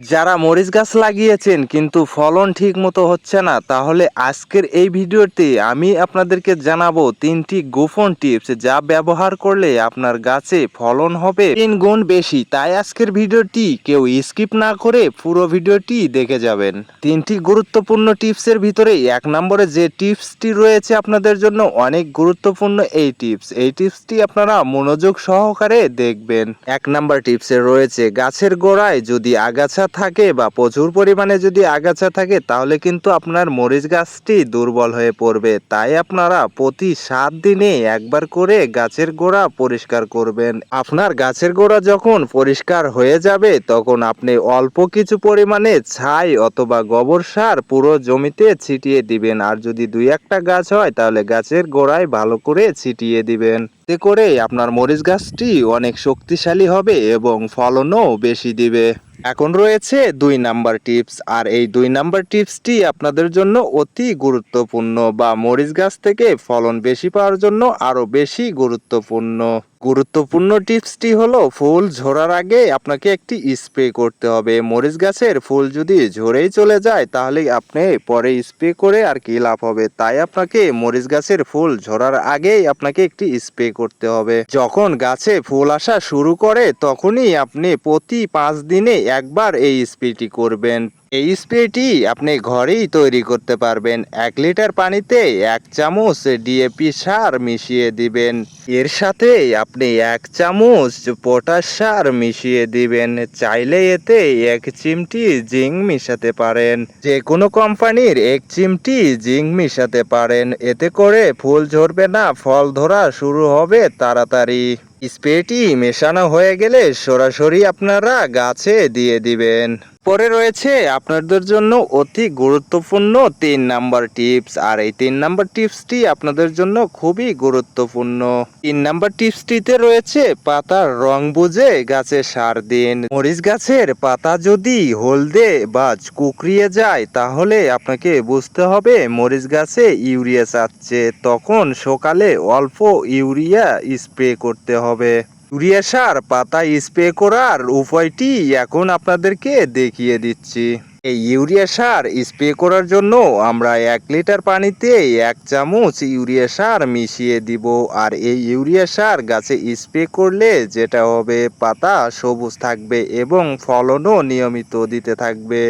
যারা মরিচ গাছ লাগিয়েছেন কিন্তু ফলন ঠিক মতো হচ্ছে না, তাহলে আজকের এই ভিডিওতে আমি আপনাদেরকে জানাব তিনটি গোপন টিপস যা ব্যবহার করলে আপনার গাছে ফলন হবে তিন গুণ বেশি। তাই আজকের ভিডিওটি কেউ স্কিপ না করে পুরো ভিডিওটি দেখে যাবেন। তিনটি গুরুত্বপূর্ণ টিপসের ভিতরে এক নম্বরে যে টিপসটি রয়েছে আপনাদের জন্য অনেক গুরুত্বপূর্ণ এই টিপস। এই টিপসটি আপনারা মনোযোগ সহকারে দেখবেন। এক নাম্বার টিপসে রয়েছে, গাছের গোড়ায় যদি আগাছা থাকে বা প্রচুর পরিমাণে যদি আগাছা থাকে, তাহলে কিন্তু আপনার মরিচ গাছটি দুর্বল হয়ে পড়বে। তাই আপনারা প্রতি সাত দিনে একবার করে গাছের গোড়া পরিষ্কার করবেন। আপনার গাছের গোড়া যখন পরিষ্কার হয়ে যাবে, তখন আপনি অল্প কিছু পরিমাণে ছাই অথবা গোবর সার পুরো জমিতে ছিটিয়ে দিবেন। আর যদি দুই একটা গাছ হয়, তাহলে গাছের গোড়ায় ভালো করে ছিটিয়ে দিবেন। এতে করে আপনার মরিচ গাছটি অনেক শক্তিশালী হবে এবং ফলনও বেশি দিবে। এখন রয়েছে দুই নাম্বার টিপস, আর এই দুই নাম্বার টিপসটি আপনাদের জন্য অতি গুরুত্বপূর্ণ বা মরিচ গাছ থেকে ফলন বেশি পাওয়ার জন্য আরও বেশি গুরুত্বপূর্ণ। গুরুত্বপূর্ণ টিপসটি হলো, ফুল ঝরার আগে আপনাকে একটি স্প্রে করতে হবে। মরিচ গাছের ফুল যদি ঝরেই চলে যায়, তাহলে আপনি পরে স্প্রে করে আর কি লাভ হবে? তাই আপনাকে মরিচ গাছের ফুল ঝরার আগেই আপনাকে একটি স্প্রে করতে হবে। যখন গাছে ফুল আসা শুরু করে, তখনই আপনি প্রতি পাঁচ দিনে একবার এই স্প্রেটি করবেন। এই স্প্রেটি আপনি ঘরেই তৈরি করতে পারবেন। এক লিটার পানিতে এক চামচ ডিএপি সার মিশিয়ে দিবেন। এর সাথে আপনি এক চামচ পটাশ সার মিশিয়ে দিবেন। চাইলে এতে এক চিমটি জিঙ্ক মিশাতে পারেন। যে কোনো কোম্পানির এক চিমটি জিঙ্ক মিশাতে পারেন। এতে করে ফুল ঝরবে না, ফল ধরা শুরু হবে তাড়াতাড়ি। স্প্রেটি মেশানো হয়ে গেলে সরাসরি আপনারা গাছে দিয়ে দিবেন। পরে রয়েছে আপনাদের জন্য অতি গুরুত্বপূর্ণ তিন নাম্বার টিপস, আর এই তিন নাম্বার টিপসটি আপনাদের জন্য খুবই গুরুত্বপূর্ণ। তিন নাম্বার টিপসটিতে রয়েছে পাতার রং বুঝে গাছে সার দিন। মরিচ গাছের পাতা যদি হলদে বা কুকরিয়ে যায়, তাহলে আপনাকে বুঝতে হবে মরিচ গাছে ইউরিয়া চাচ্ছে। তখন সকালে অল্প ইউরিয়া স্প্রে করতে হবে। ইউরিয়া সার, পাতা স্প্রে করার উপায়টি এখন আপনাদেরকে দেখিয়ে দিচ্ছি। এই ইউরিয়া সার স্প্রে করার জন্য আমরা এক লিটার পানিতে এক চামচ ইউরিয়া সার মিশিয়ে দিব। আর এই ইউরিয়া সার গাছে স্প্রে করলে যেটা হবে, পাতা সবুজ থাকবে এবং ফলনও নিয়মিত দিতে থাকবে।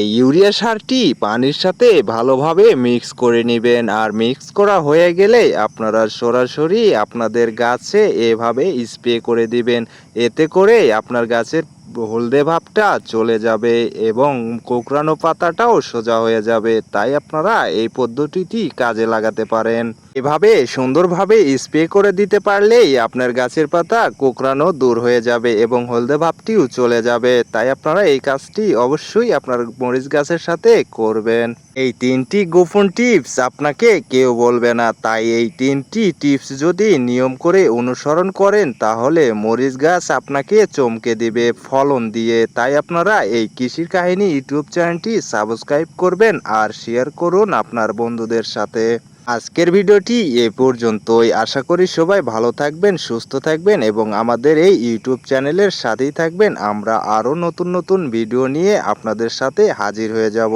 এই ইউরিয়া সারটি পানির সাথে ভালোভাবে মিক্স করে নেবেন। আর মিক্স করা হয়ে গেলে আপনারা সরাসরি আপনাদের গাছে এভাবে স্প্রে করে দিবেন। এতে করে আপনার গাছের হলদে ভাবটা চলে যাবে এবং কোকড়ানো পাতাটাও সোজা হয়ে যাবে। তাই আপনারা এই পদ্ধতিটি কাজে লাগাতে পারেন। এভাবে সুন্দরভাবে স্প্রে করে দিতে পারলেই আপনার গাছের পাতা কোকড়ানো দূর হয়ে যাবে এবং হলদে ভাবটিও চলে যাবে। তাই আপনারা এই কাজটি অবশ্যই আপনার মরিচ গাছের সাথে করবেন। এই তিনটি গোপন টিপস আপনাকে কেউ বলবে না। তাই এই তিনটি টিপস যদি নিয়ম করে অনুসরণ করেন, তাহলে মরিচ গাছ আপনাকে চমকে দিবে, ফলন দিয়ে। তাই আপনারা এই কৃষির কাহিনী ইউটিউব চ্যানেলটি সাবস্ক্রাইব করবেন আর শেয়ার করুন আপনার বন্ধুদের সাথে। আজকের ভিডিওটি এ পর্যন্তই। আশা করি সবাই ভালো থাকবেন, সুস্থ থাকবেন এবং আমাদের এই ইউটিউব চ্যানেলের সাথেই থাকবেন। আমরা আরও নতুন নতুন ভিডিও নিয়ে আপনাদের সাথে হাজির হয়ে যাব।